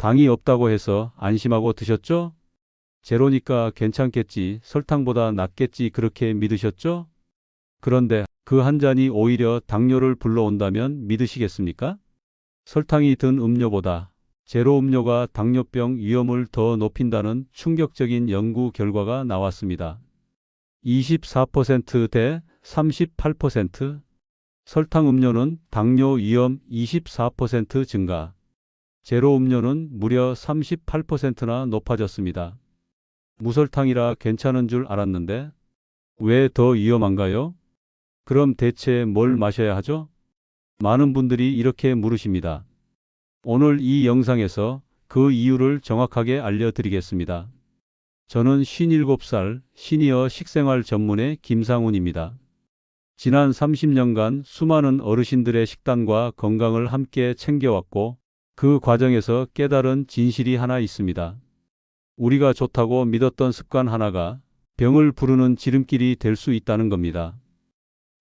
당이 없다고 해서 안심하고 드셨죠? 제로니까 괜찮겠지, 설탕보다 낫겠지 그렇게 믿으셨죠? 그런데 그 한 잔이 오히려 당뇨를 불러온다면 믿으시겠습니까? 설탕이 든 음료보다 제로 음료가 당뇨병 위험을 더 높인다는 충격적인 연구 결과가 나왔습니다. 24%대 38% 설탕 음료는 당뇨 위험 24% 증가. 제로 음료는 무려 38%나 높아졌습니다. 무설탕이라 괜찮은 줄 알았는데 왜 더 위험한가요? 그럼 대체 뭘 마셔야 하죠? 많은 분들이 이렇게 물으십니다. 오늘 이 영상에서 그 이유를 정확하게 알려드리겠습니다. 저는 57살 시니어 식생활 전문의 김상훈입니다. 지난 30년간 수많은 어르신들의 식단과 건강을 함께 챙겨왔고 그 과정에서 깨달은 진실이 하나 있습니다. 우리가 좋다고 믿었던 습관 하나가 병을 부르는 지름길이 될 수 있다는 겁니다.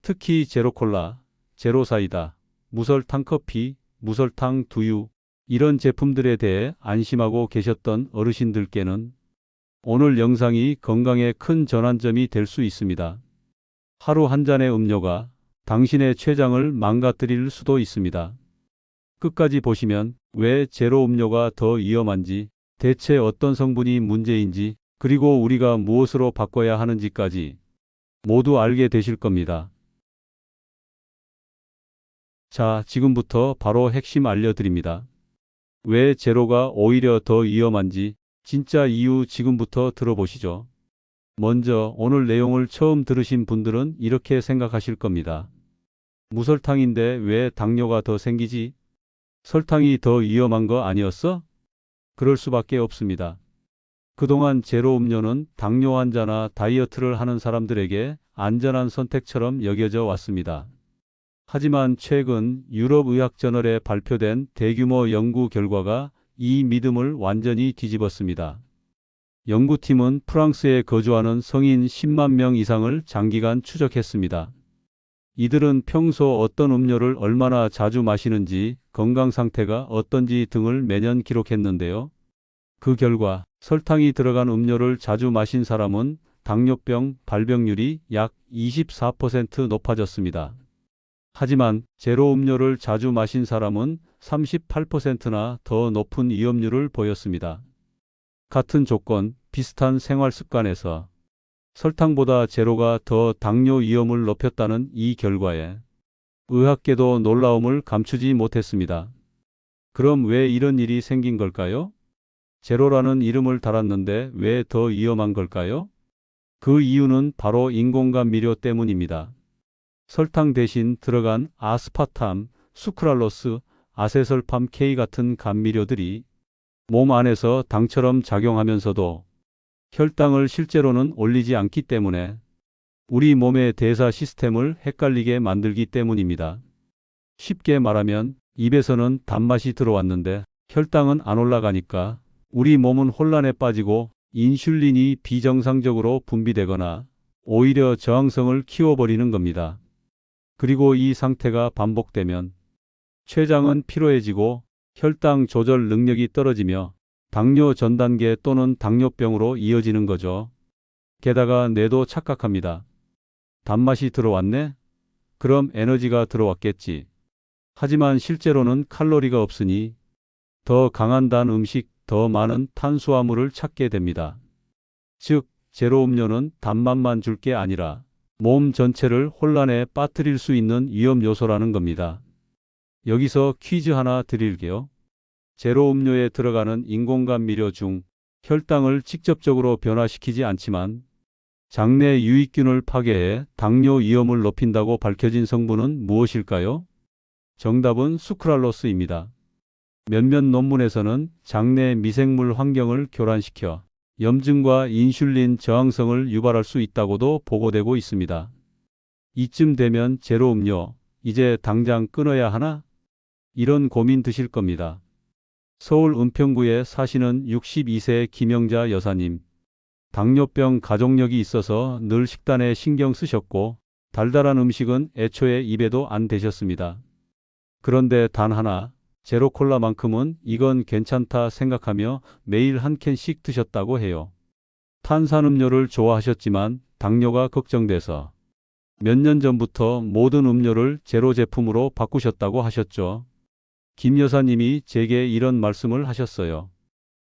특히 제로콜라, 제로사이다, 무설탕 커피, 무설탕 두유, 이런 제품들에 대해 안심하고 계셨던 어르신들께는 오늘 영상이 건강에 큰 전환점이 될 수 있습니다. 하루 한 잔의 음료가 당신의 췌장을 망가뜨릴 수도 있습니다. 끝까지 보시면 왜 제로 음료가 더 위험한지, 대체 어떤 성분이 문제인지, 그리고 우리가 무엇으로 바꿔야 하는지까지 모두 알게 되실 겁니다. 자, 지금부터 바로 핵심 알려드립니다. 왜 제로가 오히려 더 위험한지 진짜 이유 지금부터 들어보시죠. 먼저 오늘 내용을 처음 들으신 분들은 이렇게 생각하실 겁니다. 무설탕인데 왜 당뇨가 더 생기지? 설탕이 더 위험한 거 아니었어? 그럴 수밖에 없습니다. 그동안 제로 음료는 당뇨 환자나 다이어트를 하는 사람들에게 안전한 선택처럼 여겨져 왔습니다. 하지만 최근 유럽 의학 저널에 발표된 대규모 연구 결과가 이 믿음을 완전히 뒤집었습니다. 연구팀은 프랑스에 거주하는 성인 10만 명 이상을 장기간 추적했습니다. 이들은 평소 어떤 음료를 얼마나 자주 마시는지, 건강 상태가 어떤지 등을 매년 기록했는데요. 그 결과 설탕이 들어간 음료를 자주 마신 사람은 당뇨병 발병률이 약 24% 높아졌습니다. 하지만 제로 음료를 자주 마신 사람은 38%나 더 높은 위험률을 보였습니다. 같은 조건, 비슷한 생활 습관에서 설탕보다 제로가 더 당뇨 위험을 높였다는 이 결과에 의학계도 놀라움을 감추지 못했습니다. 그럼 왜 이런 일이 생긴 걸까요? 제로라는 이름을 달았는데 왜 더 위험한 걸까요? 그 이유는 바로 인공감 미료 때문입니다. 설탕 대신 들어간 아스파탐, 수크랄로스, 아세설팜 K 같은 감미료들이 몸 안에서 당처럼 작용하면서도 혈당을 실제로는 올리지 않기 때문에 우리 몸의 대사 시스템을 헷갈리게 만들기 때문입니다. 쉽게 말하면 입에서는 단맛이 들어왔는데 혈당은 안 올라가니까 우리 몸은 혼란에 빠지고 인슐린이 비정상적으로 분비되거나 오히려 저항성을 키워버리는 겁니다. 그리고 이 상태가 반복되면 췌장은 피로해지고 혈당 조절 능력이 떨어지며 당뇨 전 단계 또는 당뇨병으로 이어지는 거죠. 게다가 뇌도 착각합니다. 단맛이 들어왔네? 그럼 에너지가 들어왔겠지. 하지만 실제로는 칼로리가 없으니 더 강한 단 음식, 더 많은 탄수화물을 찾게 됩니다. 즉, 제로 음료는 단맛만 줄 게 아니라 몸 전체를 혼란에 빠뜨릴 수 있는 위험 요소라는 겁니다. 여기서 퀴즈 하나 드릴게요. 제로 음료에 들어가는 인공감미료 중 혈당을 직접적으로 변화시키지 않지만 장내 유익균을 파괴해 당뇨 위험을 높인다고 밝혀진 성분은 무엇일까요? 정답은 수크랄로스입니다. 몇몇 논문에서는 장내 미생물 환경을 교란시켜 염증과 인슐린 저항성을 유발할 수 있다고도 보고되고 있습니다. 이쯤 되면 제로 음료, 이제 당장 끊어야 하나? 이런 고민 드실 겁니다. 서울 은평구에 사시는 62세 김영자 여사님. 당뇨병 가족력이 있어서 늘 식단에 신경 쓰셨고 달달한 음식은 애초에 입에도 안 대셨습니다. 그런데 단 하나 제로콜라만큼은 이건 괜찮다 생각하며 매일 한 캔씩 드셨다고 해요. 탄산음료를 좋아하셨지만 당뇨가 걱정돼서 몇 년 전부터 모든 음료를 제로 제품으로 바꾸셨다고 하셨죠. 김 여사님이 제게 이런 말씀을 하셨어요.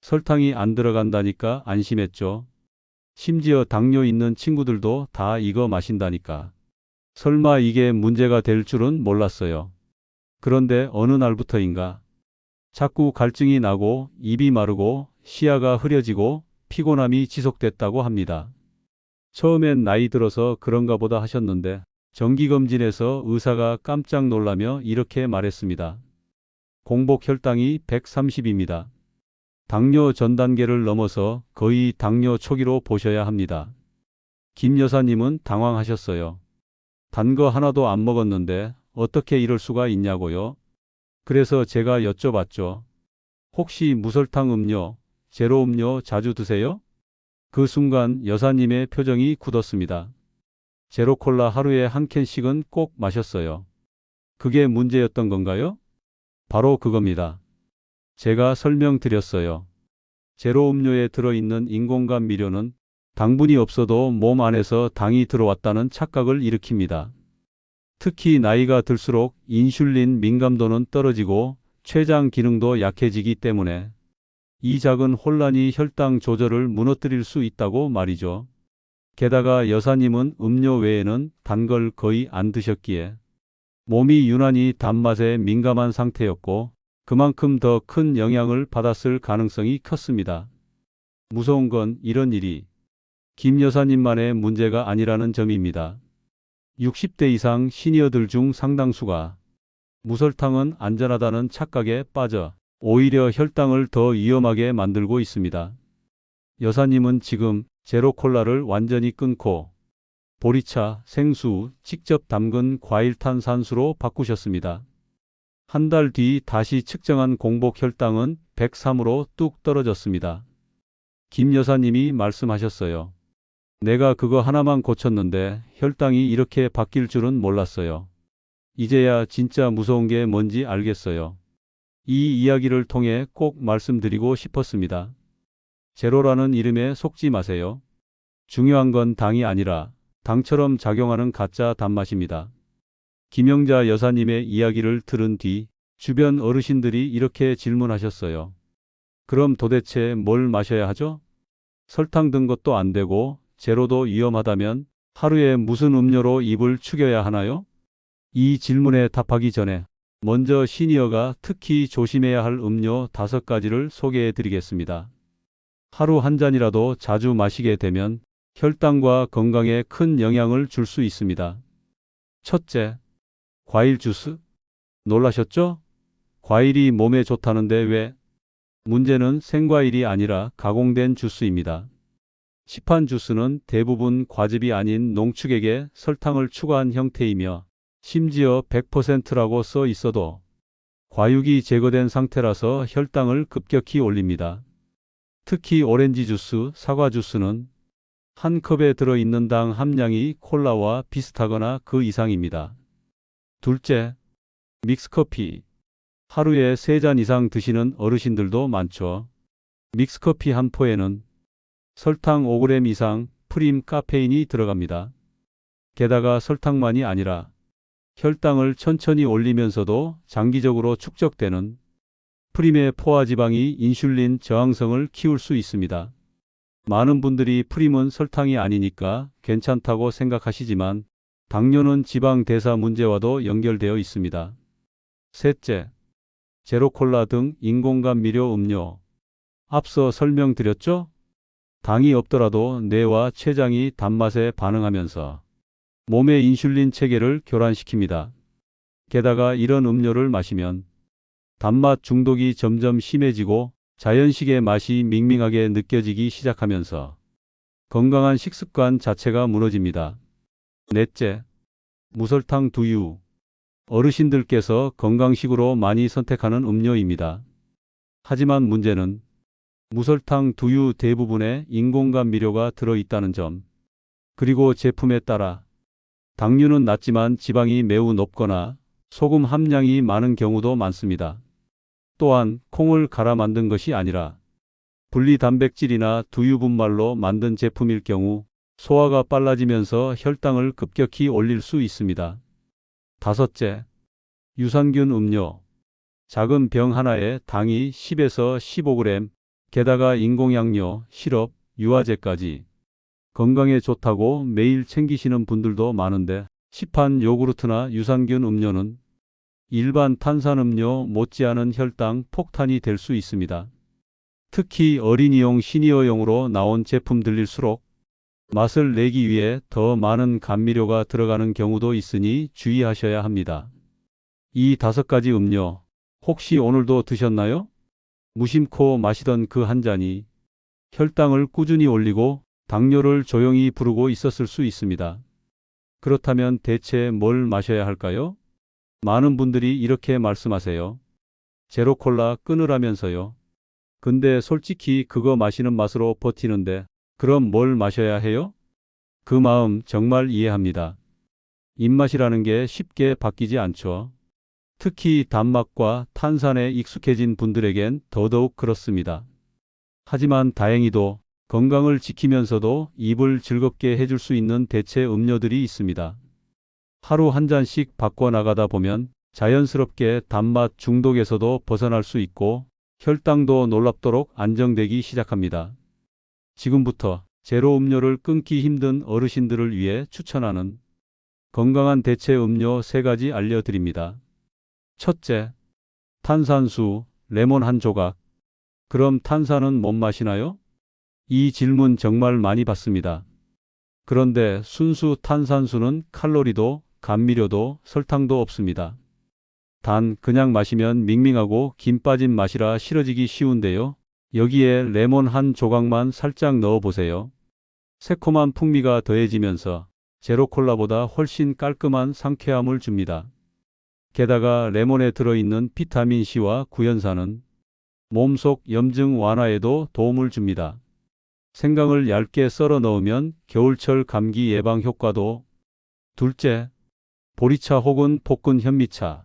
설탕이 안 들어간다니까 안심했죠. 심지어 당뇨 있는 친구들도 다 이거 마신다니까. 설마 이게 문제가 될 줄은 몰랐어요. 그런데 어느 날부터인가 자꾸 갈증이 나고 입이 마르고 시야가 흐려지고 피곤함이 지속됐다고 합니다. 처음엔 나이 들어서 그런가 보다 하셨는데 정기검진에서 의사가 깜짝 놀라며 이렇게 말했습니다. 공복 혈당이 130입니다. 당뇨 전 단계를 넘어서 거의 당뇨 초기로 보셔야 합니다. 김 여사님은 당황하셨어요. 단 거 하나도 안 먹었는데 어떻게 이럴 수가 있냐고요? 그래서 제가 여쭤봤죠. 혹시 무설탕 음료, 제로 음료 자주 드세요? 그 순간 여사님의 표정이 굳었습니다. 제로 콜라 하루에 한 캔씩은 꼭 마셨어요. 그게 문제였던 건가요? 바로 그겁니다. 제가 설명드렸어요. 제로 음료에 들어있는 인공감 미료는 당분이 없어도 몸 안에서 당이 들어왔다는 착각을 일으킵니다. 특히 나이가 들수록 인슐린 민감도는 떨어지고 췌장 기능도 약해지기 때문에 이 작은 혼란이 혈당 조절을 무너뜨릴 수 있다고 말이죠. 게다가 여사님은 음료 외에는 단 걸 거의 안 드셨기에 몸이 유난히 단맛에 민감한 상태였고 그만큼 더 큰 영향을 받았을 가능성이 컸습니다. 무서운 건 이런 일이 김 여사님만의 문제가 아니라는 점입니다. 60대 이상 시니어들 중 상당수가 무설탕은 안전하다는 착각에 빠져 오히려 혈당을 더 위험하게 만들고 있습니다. 여사님은 지금 제로 콜라를 완전히 끊고 보리차, 생수, 직접 담근 과일 탄산수로 바꾸셨습니다. 한 달 뒤 다시 측정한 공복 혈당은 103으로 뚝 떨어졌습니다. 김 여사님이 말씀하셨어요. 내가 그거 하나만 고쳤는데 혈당이 이렇게 바뀔 줄은 몰랐어요. 이제야 진짜 무서운 게 뭔지 알겠어요. 이 이야기를 통해 꼭 말씀드리고 싶었습니다. 제로라는 이름에 속지 마세요. 중요한 건 당이 아니라 당처럼 작용하는 가짜 단맛입니다. 김영자 여사님의 이야기를 들은 뒤 주변 어르신들이 이렇게 질문하셨어요. 그럼 도대체 뭘 마셔야 하죠? 설탕 든 것도 안 되고 제로도 위험하다면 하루에 무슨 음료로 입을 축여야 하나요? 이 질문에 답하기 전에 먼저 시니어가 특히 조심해야 할 음료 다섯 가지를 소개해 드리겠습니다. 하루 한 잔이라도 자주 마시게 되면 혈당과 건강에 큰 영향을 줄 수 있습니다. 첫째, 과일 주스? 놀라셨죠? 과일이 몸에 좋다는데 왜? 문제는 생과일이 아니라 가공된 주스입니다. 시판 주스는 대부분 과즙이 아닌 농축액에 설탕을 추가한 형태이며 심지어 100%라고 써 있어도 과육이 제거된 상태라서 혈당을 급격히 올립니다. 특히 오렌지 주스, 사과 주스는 한 컵에 들어있는 당 함량이 콜라와 비슷하거나 그 이상입니다. 둘째, 믹스커피. 하루에 3잔 이상 드시는 어르신들도 많죠. 믹스커피 한 포에는 설탕 5g 이상 프림 카페인이 들어갑니다. 게다가 설탕만이 아니라 혈당을 천천히 올리면서도 장기적으로 축적되는 프림의 포화 지방이 인슐린 저항성을 키울 수 있습니다. 많은 분들이 프림은 설탕이 아니니까 괜찮다고 생각하시지만 당뇨는 지방 대사 문제와도 연결되어 있습니다. 셋째, 제로콜라 등 인공감 미료 음료. 앞서 설명드렸죠? 당이 없더라도 뇌와 췌장이 단맛에 반응하면서 몸의 인슐린 체계를 교란시킵니다. 게다가 이런 음료를 마시면 단맛 중독이 점점 심해지고 자연식의 맛이 밍밍하게 느껴지기 시작하면서 건강한 식습관 자체가 무너집니다. 넷째, 무설탕 두유. 어르신들께서 건강식으로 많이 선택하는 음료입니다. 하지만 문제는 무설탕 두유 대부분에 인공감 미료가 들어있다는 점. 그리고 제품에 따라 당류는 낮지만 지방이 매우 높거나 소금 함량이 많은 경우도 많습니다. 또한 콩을 갈아 만든 것이 아니라 분리 단백질이나 두유 분말로 만든 제품일 경우 소화가 빨라지면서 혈당을 급격히 올릴 수 있습니다. 다섯째, 유산균 음료. 작은 병 하나에 당이 10에서 15g, 게다가 인공양료, 시럽, 유화제까지 건강에 좋다고 매일 챙기시는 분들도 많은데 시판 요구르트나 유산균 음료는 일반 탄산음료 못지않은 혈당 폭탄이 될 수 있습니다. 특히 어린이용 시니어용으로 나온 제품들일수록 맛을 내기 위해 더 많은 감미료가 들어가는 경우도 있으니 주의하셔야 합니다. 이 다섯 가지 음료, 혹시 오늘도 드셨나요? 무심코 마시던 그 한 잔이 혈당을 꾸준히 올리고 당뇨를 조용히 부르고 있었을 수 있습니다. 그렇다면 대체 뭘 마셔야 할까요? 많은 분들이 이렇게 말씀하세요. 제로콜라 끊으라면서요. 근데 솔직히 그거 마시는 맛으로 버티는데 그럼 뭘 마셔야 해요? 그 마음 정말 이해합니다. 입맛이라는 게 쉽게 바뀌지 않죠. 특히 단맛과 탄산에 익숙해진 분들에겐 더더욱 그렇습니다. 하지만 다행히도 건강을 지키면서도 입을 즐겁게 해줄 수 있는 대체 음료들이 있습니다. 하루 한 잔씩 바꿔 나가다 보면 자연스럽게 단맛 중독에서도 벗어날 수 있고 혈당도 놀랍도록 안정되기 시작합니다. 지금부터 제로 음료를 끊기 힘든 어르신들을 위해 추천하는 건강한 대체 음료 3가지 알려드립니다. 첫째, 탄산수, 레몬 한 조각. 그럼 탄산은 못 마시나요? 이 질문 정말 많이 받습니다. 그런데 순수 탄산수는 칼로리도 감미료도 설탕도 없습니다. 단 그냥 마시면 밍밍하고 김 빠진 맛이라 싫어지기 쉬운데요. 여기에 레몬 한 조각만 살짝 넣어 보세요. 새콤한 풍미가 더해지면서 제로콜라보다 훨씬 깔끔한 상쾌함을 줍니다. 게다가 레몬에 들어있는 비타민C와 구연산은 몸속 염증 완화에도 도움을 줍니다. 생강을 얇게 썰어 넣으면 겨울철 감기 예방 효과도. 둘째, 보리차 혹은 볶은 현미차.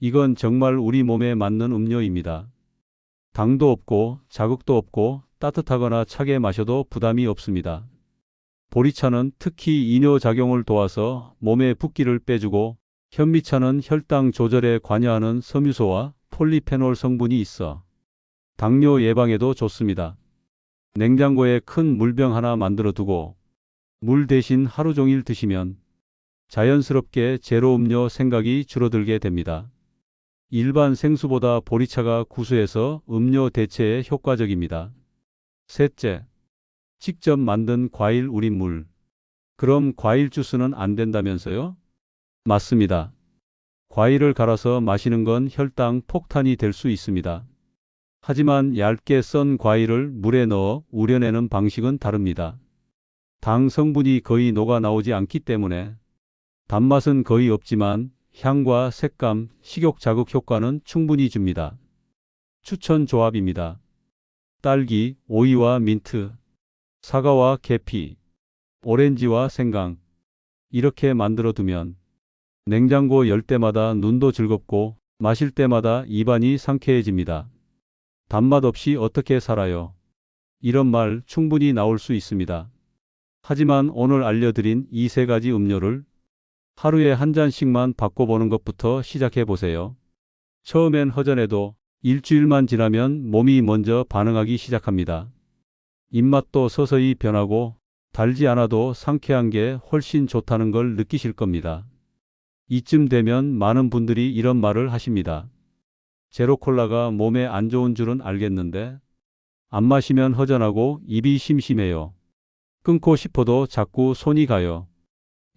이건 정말 우리 몸에 맞는 음료입니다. 당도 없고 자극도 없고 따뜻하거나 차게 마셔도 부담이 없습니다. 보리차는 특히 이뇨 작용을 도와서 몸의 붓기를 빼주고 현미차는 혈당 조절에 관여하는 섬유소와 폴리페놀 성분이 있어 당뇨 예방에도 좋습니다. 냉장고에 큰 물병 하나 만들어 두고 물 대신 하루 종일 드시면 자연스럽게 제로 음료 생각이 줄어들게 됩니다. 일반 생수보다 보리차가 구수해서 음료 대체에 효과적입니다. 셋째, 직접 만든 과일 우린 물. 그럼 과일 주스는 안 된다면서요? 맞습니다. 과일을 갈아서 마시는 건 혈당 폭탄이 될 수 있습니다. 하지만 얇게 썬 과일을 물에 넣어 우려내는 방식은 다릅니다. 당 성분이 거의 녹아 나오지 않기 때문에 단맛은 거의 없지만 향과 색감, 식욕 자극 효과는 충분히 줍니다. 추천 조합입니다. 딸기, 오이와 민트, 사과와 계피, 오렌지와 생강. 이렇게 만들어 두면 냉장고 열 때마다 눈도 즐겁고 마실 때마다 입안이 상쾌해집니다. 단맛 없이 어떻게 살아요? 이런 말 충분히 나올 수 있습니다. 하지만 오늘 알려드린 이 세 가지 음료를 하루에 한 잔씩만 바꿔보는 것부터 시작해 보세요. 처음엔 허전해도 일주일만 지나면 몸이 먼저 반응하기 시작합니다. 입맛도 서서히 변하고 달지 않아도 상쾌한 게 훨씬 좋다는 걸 느끼실 겁니다. 이쯤 되면 많은 분들이 이런 말을 하십니다. 제로콜라가 몸에 안 좋은 줄은 알겠는데 안 마시면 허전하고 입이 심심해요. 끊고 싶어도 자꾸 손이 가요.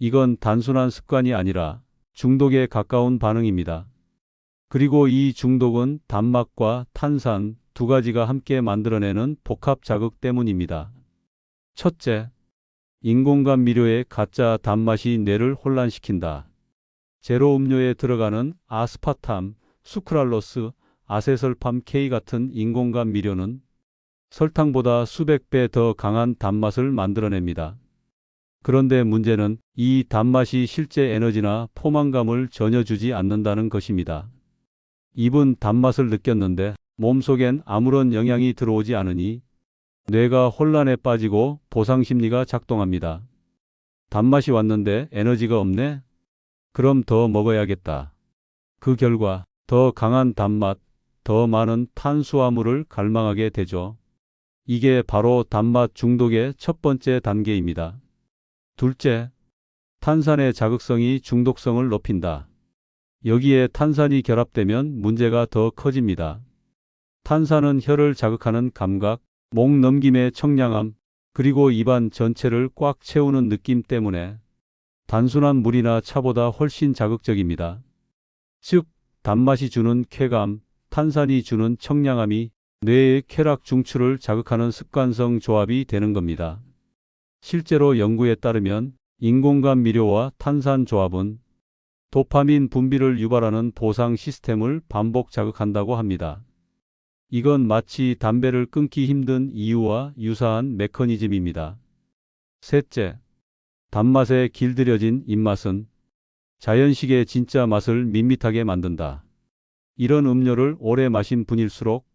이건 단순한 습관이 아니라 중독에 가까운 반응입니다. 그리고 이 중독은 단맛과 탄산 두 가지가 함께 만들어내는 복합 자극 때문입니다. 첫째, 인공감 미료의 가짜 단맛이 뇌를 혼란시킨다. 제로 음료에 들어가는 아스파탐, 수크랄로스, 아세설팜 K 같은 인공감 미료는 설탕보다 수백 배 더 강한 단맛을 만들어냅니다. 그런데 문제는 이 단맛이 실제 에너지나 포만감을 전혀 주지 않는다는 것입니다. 입은 단맛을 느꼈는데 몸속엔 아무런 영향이 들어오지 않으니 뇌가 혼란에 빠지고 보상 심리가 작동합니다. 단맛이 왔는데 에너지가 없네? 그럼 더 먹어야겠다. 그 결과 더 강한 단맛, 더 많은 탄수화물을 갈망하게 되죠. 이게 바로 단맛 중독의 첫 번째 단계입니다. 둘째, 탄산의 자극성이 중독성을 높인다. 여기에 탄산이 결합되면 문제가 더 커집니다. 탄산은 혀를 자극하는 감각, 목 넘김의 청량함, 그리고 입안 전체를 꽉 채우는 느낌 때문에 단순한 물이나 차보다 훨씬 자극적입니다. 즉, 단맛이 주는 쾌감, 탄산이 주는 청량함이 뇌의 쾌락 중추를 자극하는 습관성 조합이 되는 겁니다. 실제로 연구에 따르면 인공감 미료와 탄산 조합은 도파민 분비를 유발하는 보상 시스템을 반복 자극한다고 합니다. 이건 마치 담배를 끊기 힘든 이유와 유사한 메커니즘입니다. 셋째, 단맛에 길들여진 입맛은 자연식의 진짜 맛을 밋밋하게 만든다. 이런 음료를 오래 마신 분일수록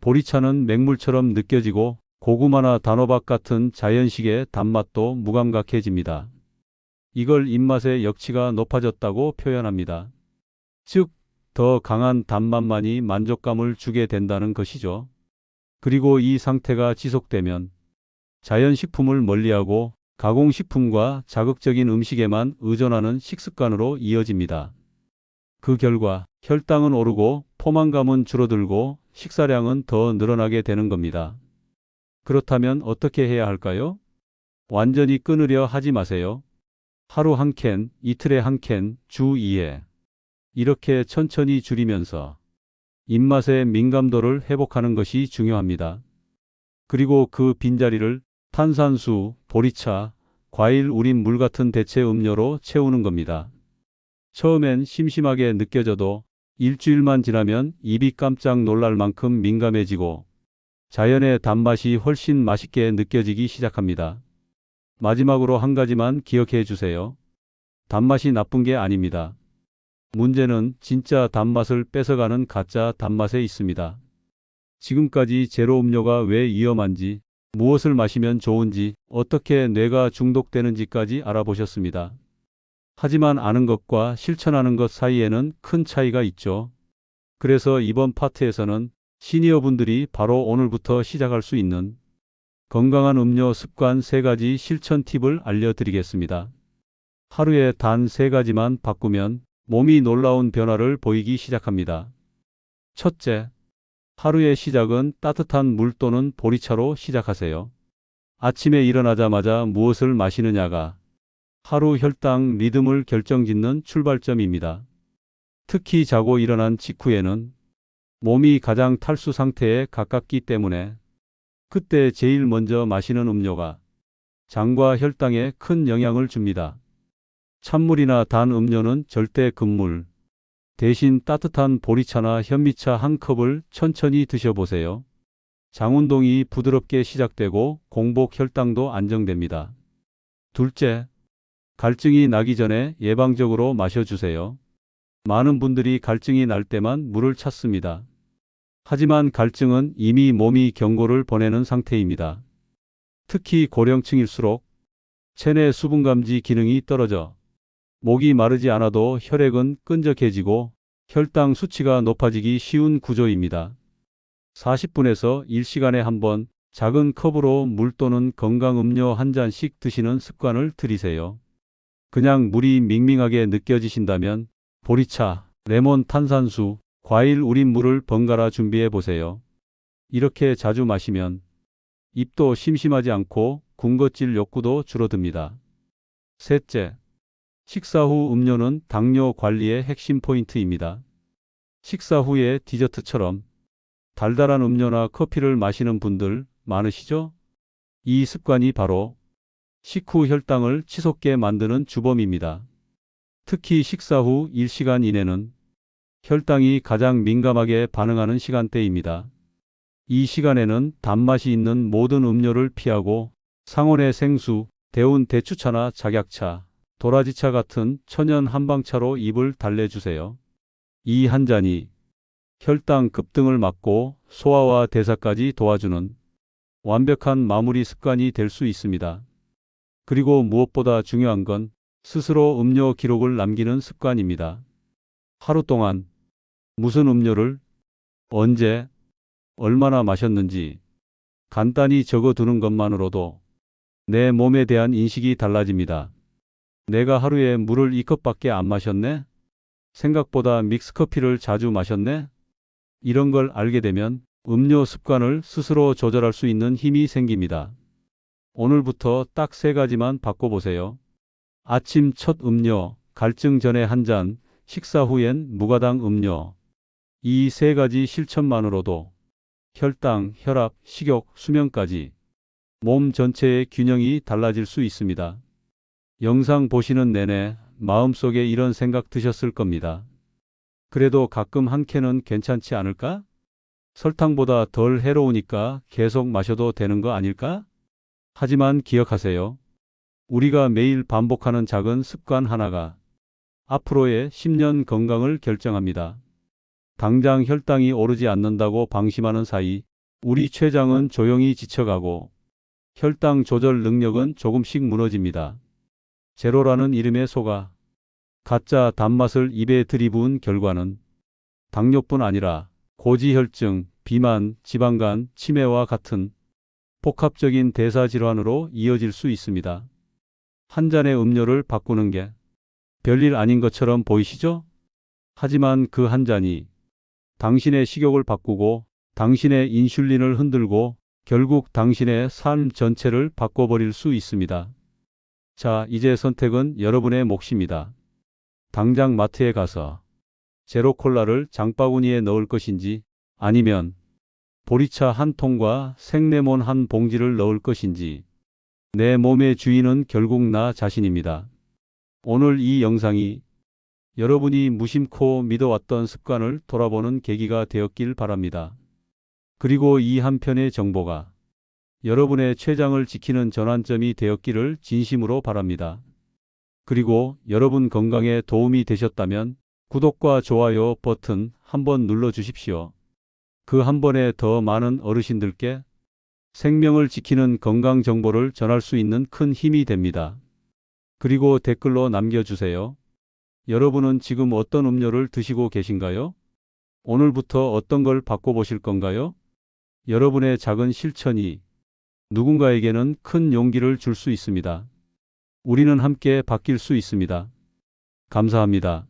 보리차는 맹물처럼 느껴지고 고구마나 단호박 같은 자연식의 단맛도 무감각해집니다. 이걸 입맛의 역치가 높아졌다고 표현합니다. 즉, 더 강한 단맛만이 만족감을 주게 된다는 것이죠. 그리고 이 상태가 지속되면 자연식품을 멀리하고 가공식품과 자극적인 음식에만 의존하는 식습관으로 이어집니다. 그 결과 혈당은 오르고 포만감은 줄어들고 식사량은 더 늘어나게 되는 겁니다. 그렇다면 어떻게 해야 할까요? 완전히 끊으려 하지 마세요. 하루 한 캔, 이틀에 한 캔, 주 2회. 이렇게 천천히 줄이면서 입맛의 민감도를 회복하는 것이 중요합니다. 그리고 그 빈자리를 탄산수, 보리차, 과일 우린 물 같은 대체 음료로 채우는 겁니다. 처음엔 심심하게 느껴져도 일주일만 지나면 입이 깜짝 놀랄 만큼 민감해지고 자연의 단맛이 훨씬 맛있게 느껴지기 시작합니다. 마지막으로 한 가지만 기억해 주세요. 단맛이 나쁜 게 아닙니다. 문제는 진짜 단맛을 뺏어가는 가짜 단맛에 있습니다. 지금까지 제로 음료가 왜 위험한지, 무엇을 마시면 좋은지, 어떻게 뇌가 중독되는지까지 알아보셨습니다. 하지만 아는 것과 실천하는 것 사이에는 큰 차이가 있죠. 그래서 이번 파트에서는 시니어 분들이 바로 오늘부터 시작할 수 있는 건강한 음료 습관 3가지 실천 팁을 알려드리겠습니다. 하루에 단 3가지만 바꾸면 몸이 놀라운 변화를 보이기 시작합니다. 첫째, 하루의 시작은 따뜻한 물 또는 보리차로 시작하세요. 아침에 일어나자마자 무엇을 마시느냐가 하루 혈당 리듬을 결정짓는 출발점입니다. 특히 자고 일어난 직후에는 몸이 가장 탈수 상태에 가깝기 때문에 그때 제일 먼저 마시는 음료가 장과 혈당에 큰 영향을 줍니다. 찬물이나 단 음료는 절대 금물. 대신 따뜻한 보리차나 현미차 한 컵을 천천히 드셔보세요. 장 운동이 부드럽게 시작되고 공복 혈당도 안정됩니다. 둘째, 갈증이 나기 전에 예방적으로 마셔주세요. 많은 분들이 갈증이 날 때만 물을 찾습니다. 하지만 갈증은 이미 몸이 경고를 보내는 상태입니다. 특히 고령층일수록 체내 수분 감지 기능이 떨어져 목이 마르지 않아도 혈액은 끈적해지고 혈당 수치가 높아지기 쉬운 구조입니다. 40분에서 1시간에 한 번 작은 컵으로 물 또는 건강 음료 한 잔씩 드시는 습관을 들이세요. 그냥 물이 밍밍하게 느껴지신다면 보리차, 레몬 탄산수, 과일 우린 물을 번갈아 준비해 보세요. 이렇게 자주 마시면 입도 심심하지 않고 군것질 욕구도 줄어듭니다. 셋째, 식사 후 음료는 당뇨 관리의 핵심 포인트입니다. 식사 후에 디저트처럼 달달한 음료나 커피를 마시는 분들 많으시죠? 이 습관이 바로 식후 혈당을 치솟게 만드는 주범입니다. 특히 식사 후 1시간 이내는 혈당이 가장 민감하게 반응하는 시간대입니다. 이 시간에는 단맛이 있는 모든 음료를 피하고 상온의 생수, 데운 대추차나 작약차, 도라지차 같은 천연 한방차로 입을 달래주세요. 이 한 잔이 혈당 급등을 막고 소화와 대사까지 도와주는 완벽한 마무리 습관이 될 수 있습니다. 그리고 무엇보다 중요한 건 스스로 음료 기록을 남기는 습관입니다. 하루 동안 무슨 음료를 언제 얼마나 마셨는지 간단히 적어두는 것만으로도 내 몸에 대한 인식이 달라집니다. 내가 하루에 물을 2컵밖에 안 마셨네? 생각보다 믹스커피를 자주 마셨네? 이런 걸 알게 되면 음료 습관을 스스로 조절할 수 있는 힘이 생깁니다. 오늘부터 딱 세 가지만 바꿔보세요. 아침 첫 음료, 갈증 전에 한 잔, 식사 후엔 무가당 음료. 이 세 가지 실천만으로도 혈당, 혈압, 식욕, 수면까지 몸 전체의 균형이 달라질 수 있습니다. 영상 보시는 내내 마음속에 이런 생각 드셨을 겁니다. 그래도 가끔 한 캔은 괜찮지 않을까? 설탕보다 덜 해로우니까 계속 마셔도 되는 거 아닐까? 하지만 기억하세요. 우리가 매일 반복하는 작은 습관 하나가 앞으로의 10년 건강을 결정합니다. 당장 혈당이 오르지 않는다고 방심하는 사이 우리 췌장은 조용히 지쳐가고 혈당 조절 능력은 조금씩 무너집니다. 제로라는 이름에 속아 가짜 단맛을 입에 들이부은 결과는 당뇨뿐 아니라 고지혈증, 비만, 지방간, 치매와 같은 복합적인 대사질환으로 이어질 수 있습니다. 한 잔의 음료를 바꾸는 게 별일 아닌 것처럼 보이시죠? 하지만 그 한 잔이 당신의 식욕을 바꾸고 당신의 인슐린을 흔들고 결국 당신의 삶 전체를 바꿔버릴 수 있습니다. 자, 이제 선택은 여러분의 몫입니다. 당장 마트에 가서 제로 콜라를 장바구니에 넣을 것인지 아니면 보리차 한 통과 생레몬 한 봉지를 넣을 것인지 내 몸의 주인은 결국 나 자신입니다. 오늘 이 영상이 여러분이 무심코 믿어왔던 습관을 돌아보는 계기가 되었길 바랍니다. 그리고 이 한 편의 정보가 여러분의 췌장을 지키는 전환점이 되었기를 진심으로 바랍니다. 그리고 여러분 건강에 도움이 되셨다면 구독과 좋아요 버튼 한번 눌러 주십시오. 그 한 번에 더 많은 어르신들께 생명을 지키는 건강 정보를 전할 수 있는 큰 힘이 됩니다. 그리고 댓글로 남겨주세요. 여러분은 지금 어떤 음료를 드시고 계신가요? 오늘부터 어떤 걸 바꿔보실 건가요? 여러분의 작은 실천이 누군가에게는 큰 용기를 줄 수 있습니다. 우리는 함께 바뀔 수 있습니다. 감사합니다.